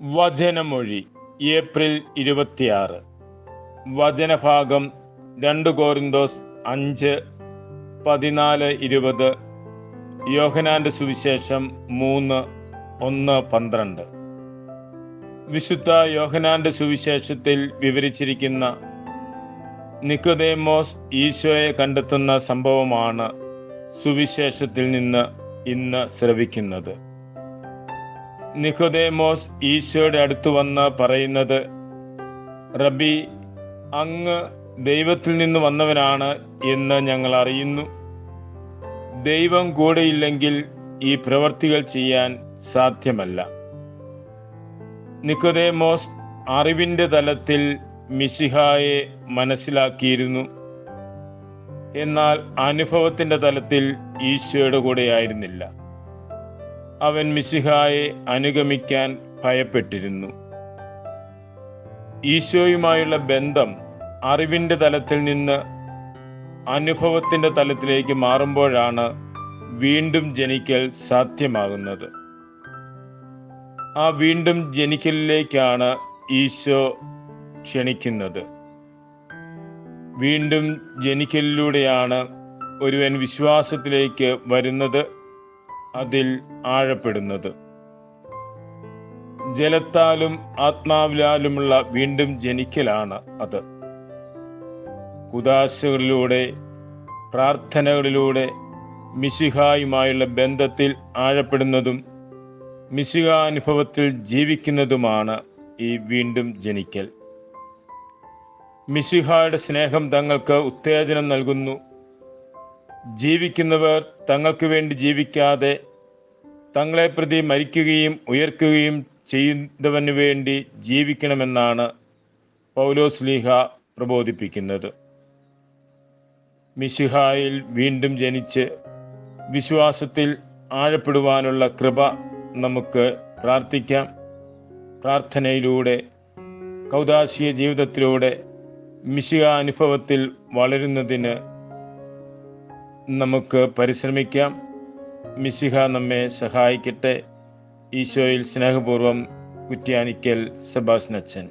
വചനമൊഴി April ഇരുപത്തിയാറ്. വചനഭാഗം രണ്ട് കോറിന്തോസ് അഞ്ച് പതിനാല് ഇരുപത് യോഹനാന്റെ സുവിശേഷം മൂന്ന് ഒന്ന് പന്ത്രണ്ട്. വിശുദ്ധ യോഹനാന്റെ സുവിശേഷത്തിൽ വിവരിച്ചിരിക്കുന്ന നിക്കോദേമോസ് ഈശോയെ കണ്ടെത്തുന്ന സംഭവമാണ് സുവിശേഷത്തിൽ നിന്ന് ഇന്ന് ശ്രവിക്കുന്നത്. നിക്കോദേമോസ് ഈശോയുടെ അടുത്ത് വന്ന് പറയുന്നത് റബി അങ്ങ് ദൈവത്തിൽ നിന്ന് വന്നവനാണ് എന്ന് ഞങ്ങൾ അറിയുന്നു. ദൈവം കൂടെയില്ലെങ്കിൽ ഈ പ്രവർത്തികൾ ചെയ്യാൻ സാധ്യമല്ല. നിക്കോദേമോസ് അറിവിന്റെ തലത്തിൽ മിശിഹായെ മനസ്സിലാക്കിയിരുന്നു. എന്നാൽ അനുഭവത്തിന്റെ തലത്തിൽ ഈശോയുടെ കൂടെയായിരുന്നില്ല. അവൻ മിശിഹായെ അനുഗമിക്കാൻ ഭയപ്പെട്ടിരുന്നു. ഈശോയുമായുള്ള ബന്ധം അറിവിന്റെ തലത്തിൽ നിന്ന് അനുഭവത്തിന്റെ തലത്തിലേക്ക് മാറുമ്പോഴാണ് വീണ്ടും ജനിക്കൽ സാധ്യമാകുന്നത്. ആ വീണ്ടും ജനിക്കലിലേക്കാണ് ഈശോ ക്ഷണിക്കുന്നത്. വീണ്ടും ജനിക്കലിലൂടെയാണ് ഒരുവൻ വിശ്വാസത്തിലേക്ക് വരുന്നത്. അതിൽ ആഴപ്പെടുന്നത്. ജലത്താലും ആത്മാവിലാലുമുള്ള വീണ്ടും ജനിക്കലാണ് അത്. കുദാശകളിലൂടെ പ്രാർത്ഥനകളിലൂടെ മിശിഹായുമായുള്ള ബന്ധത്തിൽ ആഴപ്പെടുന്നതും മിശിഹാനുഭവത്തിൽ ജീവിക്കുന്നതുമാണ് ഈ വീണ്ടും ജനിക്കൽ. മിശിഹായുടെ സ്നേഹം തങ്ങൾക്ക് ഉത്തേജനം നൽകുന്നു. ജീവിക്കുന്നവർ തങ്ങൾക്ക് വേണ്ടി ജീവിക്കാതെ തങ്ങളെ പ്രതി മരിക്കുകയും ഉയർക്കുകയും ചെയ്യുന്നവന് വേണ്ടി ജീവിക്കണമെന്നാണ് പൗലോസ്ലീഹ പ്രബോധിപ്പിക്കുന്നത്. മിശിഹായിൽ വീണ്ടും ജനിച്ച് വിശ്വാസത്തിൽ ആഴപ്പെടുവാനുള്ള കൃപ നമുക്ക് പ്രാർത്ഥിക്കാം. പ്രാർത്ഥനയിലൂടെ കൗതാശിയ ജീവിതത്തിലൂടെ മിശിക അനുഭവത്തിൽ വളരുന്നതിന് നമുക്ക് പരിശ്രമിക്കാം. മിശിഹ നമ്മെ സഹായിക്കട്ടെ. ഈശോയിൽ സ്നേഹപൂർവം കുറ്റ്യാനിക്കൽ സെബാസ്നച്ചൻ